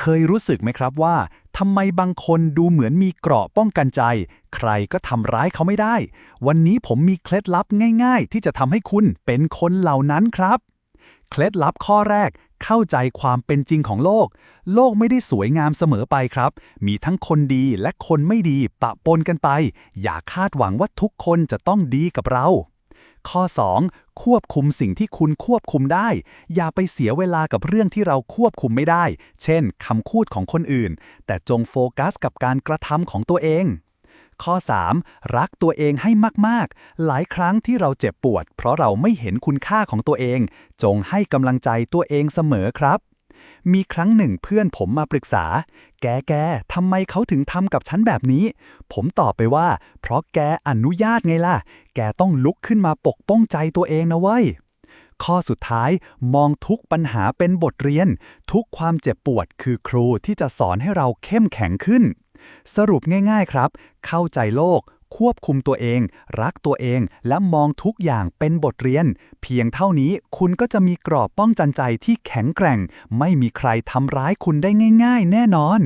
เคยรู้สึกไหมครับว่าทำไมบางคนดูเหมือนมีเกราะป้องกันใจ ใครก็ทำร้ายเขาไม่ได้ วันนี้ผมมีเคล็ดลับง่ายๆ ที่จะทำให้คุณเป็นคนเหล่านั้นครับ เคล็ดลับข้อแรกเข้าใจความเป็นจริงของโลก โลกไม่ได้สวยงามเสมอไปครับ มีทั้งคนดีและคนไม่ดีปะปนกันไป อย่าคาดหวังว่าทุกคนจะต้องดีกับเรา ข้อ 2. ควบคุมสิ่งที่คุณควบคุมได้ อย่าไปเสียเวลากับเรื่องที่เราควบคุมไม่ได้ เช่นคำพูดของคนอื่น แต่จงโฟกัสกับการกระทำของตัวเอง ข้อ 3. รักตัวเองให้มาก ๆ หลายครั้งที่เราเจ็บปวด เพราะเราไม่เห็นคุณค่าของตัวเอง จงให้กำลังใจตัวเองเสมอครับ มีครั้งหนึ่งเพื่อนผมมาปรึกษา แกแกทำไมเขาถึงทำกับฉันแบบนี้ ผมตอบไปว่า เพราะแกอนุญาตไงล่ะ แกต้องลุกขึ้นมาปกป้องใจตัวเองนะเว้ยข้อสุดท้ายมองทุกปัญหาเป็นบทเรียน ทุกความเจ็บปวดคือครูที่จะสอนให้เราเข้มแข็งขึ้น สรุปง่ายๆครับ เข้าใจโลก ควบคุมตัวเอง รักตัวเอง และมองทุกอย่างเป็นบทเรียน เพียงเท่านี้คุณก็จะมีกรอบป้องกันใจที่แข็งแกร่ง ไม่มีใครทำร้ายคุณได้ง่าย ๆ แน่นอน